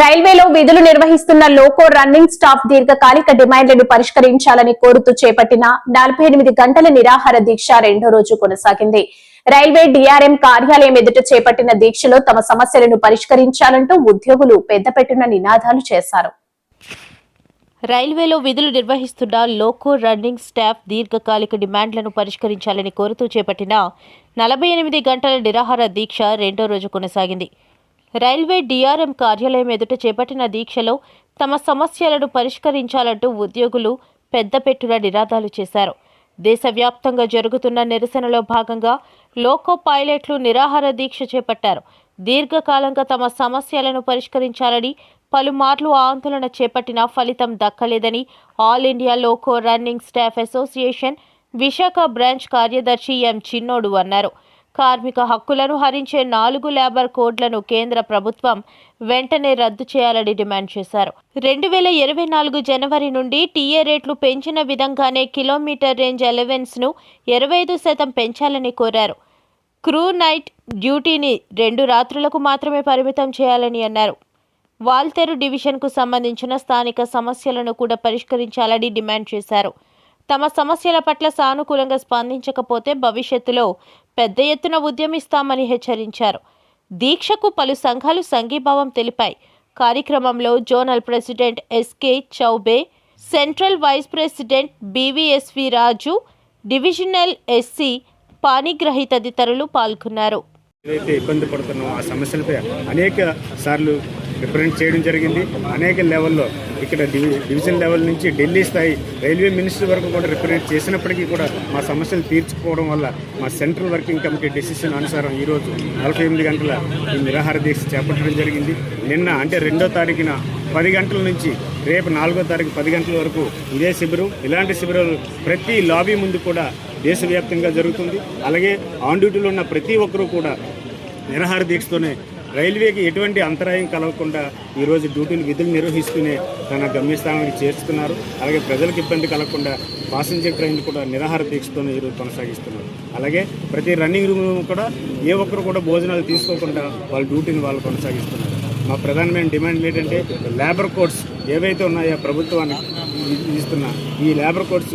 రైల్వేలో విధులు నిర్వహిస్తున్న లోకో రన్నింగ్ స్టాఫ్ దీర్ఘకాలిక డిమాండ్లను పరిష్కరించాలని కోరుతూ చేపట్టిన నలభై ఎనిమిది గంటల నిరాహార దీక్ష రెండో రోజు కొనసాగింది. రైల్వే డిఆర్ఎం కార్యాలయం ఎదుట చేపట్టిన దీక్షలో తమ సమస్యలను పరిష్కరించాలంటూ ఉద్యోగులు పెద్దపెట్టున నినాదాలు చేశారు. రైల్వేలో విధులు నిర్వహిస్తున్న లోకో రన్నింగ్ స్టాఫ్ దీర్ఘకాలిక డిమాండ్లను పరిష్కరించాలని కోరుతూ చేపట్టిన నలభై ఎనిమిది గంటల నిరాహార దీక్ష రెండో రోజు కొనసాగింది. రైల్వే డిఆర్ఎం కార్యాలయం ఎదుట చేపట్టిన దీక్షలో తమ సమస్యలను పరిష్కరించాలంటూ ఉద్యోగులు పెద్దపెట్టున నినాదాలు చేశారు. దేశవ్యాప్తంగా జరుగుతున్న నిరసనలో భాగంగా లోకో పైలట్లు నిరాహార దీక్ష చేపట్టారు. దీర్ఘకాలంగా తమ సమస్యలను పరిష్కరించాలని పలుమార్లు ఆందోళన చేపట్టినా ఫలితం దక్కలేదని all India loco running staff association Visakha branch కార్యదర్శి ఎం చిన్నోడు అన్నారు. కార్మిక హక్కులను హరించే నాలుగు లేబర్ కోడ్లను కేంద్ర ప్రభుత్వం వెంటనే రద్దు చేయాలని డిమాండ్ చేశారు. రెండు వేల ఇరవై నాలుగు జనవరి నుండి టీఏ రేట్లు పెంచిన విధంగానే కిలోమీటర్ రేంజ్ అలవెన్స్ను ఇరవై ఐదు శాతం పెంచాలని కోరారు. క్రూ నైట్ డ్యూటీని రెండు రాత్రులకు మాత్రమే పరిమితం చేయాలని అన్నారు. వాల్తెరు డివిజన్కు సంబంధించిన స్థానిక సమస్యలను కూడా పరిష్కరించాలని డిమాండ్ చేశారు. తమ సమస్యల పట్ల సానుకూలంగా స్పందించకపోతే భవిష్యత్తులో పెద్ద ఎత్తున ఉద్యమిస్తామని హెచ్చరించారు. దీక్షకు పలు సంఘాలు సంఘీభావం తెలిపాయి. కార్యక్రమంలో zonal president SK Choubey central vice president BVSV Raju divisional SC Panigrahi తదితరులు పాల్గొన్నారు. ఏదైతే ఇబ్బంది పడుతున్నామో ఆ సమస్యలపై అనేక సార్లు రిప్రజెంట్ చేయడం జరిగింది. అనేక లెవెల్లో ఇక్కడ డివి డివిజన్ లెవెల్ నుంచి ఢిల్లీ స్థాయి రైల్వే మినిస్టర్ వరకు కూడా రిప్రజెంట్ చేసినప్పటికీ కూడా మా సమస్యలు తీర్చుకోవడం వల్ల మా సెంట్రల్ వర్కింగ్ కమిటీ డెసిషన్ అనుసారం ఈరోజు నలభై ఎనిమిది గంటల ఈ నిరాహార దీక్ష చేపట్టడం జరిగింది. నిన్న అంటే రెండో తారీఖున పది గంటల నుంచి రేపు నాలుగో తారీఖు పది గంటల వరకు ఇదే శిబిరం. ఇలాంటి శిబిరాలు ప్రతి లాబీ ముందు కూడా దేశవ్యాప్తంగా జరుగుతుంది. అలాగే ఆన్ డ్యూటీలో ఉన్న ప్రతి ఒక్కరూ కూడా నిరాహార దీక్షతోనే రైల్వేకి ఎటువంటి అంతరాయం కలగకుండా ఈరోజు డ్యూటీలు విధులు నిర్వహిస్తూనే తన గమ్యస్థానానికి చేర్చుతున్నారు అలాగే ప్రజలకు ఇబ్బంది కలగకుండా పాసింజర్ ట్రైన్ కూడా నిరాహార దీక్షతోనే ఈరోజు కొనసాగిస్తున్నారు. అలాగే ప్రతి రన్నింగ్ రూమ్ కూడా ఏ ఒక్కరు కూడా భోజనాలు తీసుకోకుండా వాళ్ళ డ్యూటీని వాళ్ళు కొనసాగిస్తున్నారు. మా ప్రధానమైన డిమాండ్ ఏంటంటే లేబర్ కోడ్స్ ఏవైతే ఉన్నాయో ప్రభుత్వానికి ఇస్తున్నా ఈ లేబర్ కోడ్స్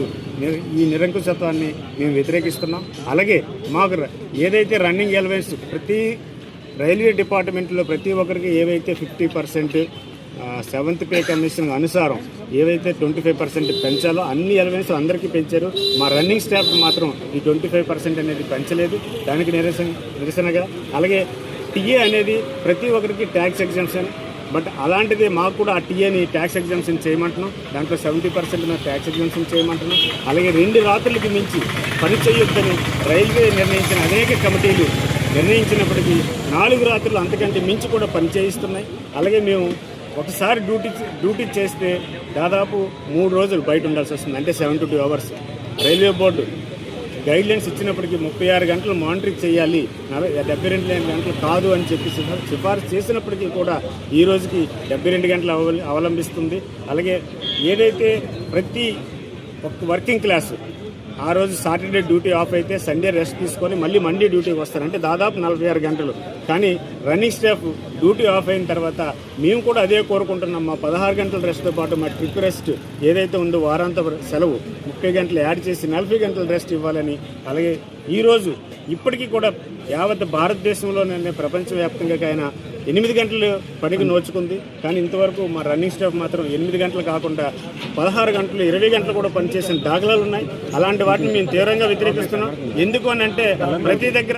ఈ నిరంకుశత్వాన్ని మేము వ్యతిరేకిస్తున్నాం. అలాగే మాకు ర- ఏదైతే రన్నింగ్ ఎలవెన్స్ ప్రతి రైల్వే డిపార్ట్మెంట్లో ప్రతి ఒక్కరికి ఏవైతే fifty percent seventh pay commission అనుసారం ఏవైతే ట్వంటీ ఫైవ్ పర్సెంట్ పెంచాలో అన్ని ఎలవెన్స్ అందరికీ పెంచారు. మా రన్నింగ్ స్టాఫ్ మాత్రం ఈ ట్వంటీ ఫైవ్ పర్సెంట్ అనేది పెంచలేదు. దానికి నిరసన నిరసనగా అలాగే టీఏ అనేది ప్రతి ఒక్కరికి ట్యాక్స్ ఎగ్జామ్షన్ బట్ అలాంటిది మాకు కూడా ఆ టీఏని ట్యాక్స్ ఎగ్జామ్షన్ చేయమంటున్నాం. దాంట్లో సెవెంటీ పర్సెంట్ మేము ట్యాక్స్ ఎగ్జామ్షన్ చేయమంటున్నాం. అలాగే రెండు రాత్రులకి మించి పని చేయొద్దని రైల్వే నిర్ణయించిన అనేక కమిటీలు నిర్ణయించినప్పటికీ నాలుగు రాత్రులు అంతకంటే మించి కూడా పనిచేయిస్తున్నాయి అలాగే మేము ఒకసారి డ్యూటీ డ్యూటీ చేస్తే దాదాపు మూడు రోజులు బయట ఉండాల్సి వస్తుంది. అంటే seven to two hours. Railway board guidelines ఇచ్చినప్పటికీ ముప్పై ఆరు గంటలు మానిటరింగ్ చేయాలి. డెబ్బై రెండు గంటలు కాదు అని చెప్పి సిఫార్సు చేసినప్పటికీ కూడా ఈ రోజుకి డెబ్బై రెండు గంటలు అవలంబిస్తుంది. అలాగే ఏదైతే ప్రతి ఒక్క వర్కింగ్ క్లాసు ఆ రోజు సాటర్డే డ్యూటీ ఆఫ్ అయితే సండే రెస్ట్ తీసుకొని మళ్ళీ మండే డ్యూటీకి వస్తారు అంటే దాదాపు నలభై ఆరు గంటలు. కానీ రన్నింగ్ స్టాఫ్ డ్యూటీ ఆఫ్ అయిన తర్వాత మేము కూడా అదే కోరుకుంటున్నాం. మా పదహారు గంటల రెస్ట్తో పాటు మా ట్రిప్ రెస్ట్ ఏదైతే ఉందో వారాంత సెలవు ముప్పై గంటలు యాడ్ చేసి నలభై గంటల రెస్ట్ ఇవ్వాలని అలాగే ఈరోజు ఇప్పటికీ కూడా యావత్ భారతదేశంలోనే ప్రపంచవ్యాప్తంగా అయినా ఎనిమిది గంటలు పనికి నోచుకుంది. కానీ ఇంతవరకు మా రన్నింగ్ స్టాఫ్ మాత్రం ఎనిమిది గంటలు కాకుండా పదహారు గంటలు ఇరవై గంటలు కూడా పనిచేసిన దాఖలాలు ఉన్నాయి. అలాంటి వాటిని మేము తీవ్రంగా వ్యతిరేకిస్తున్నాం. ఎందుకు అని అంటే ప్రతి దగ్గర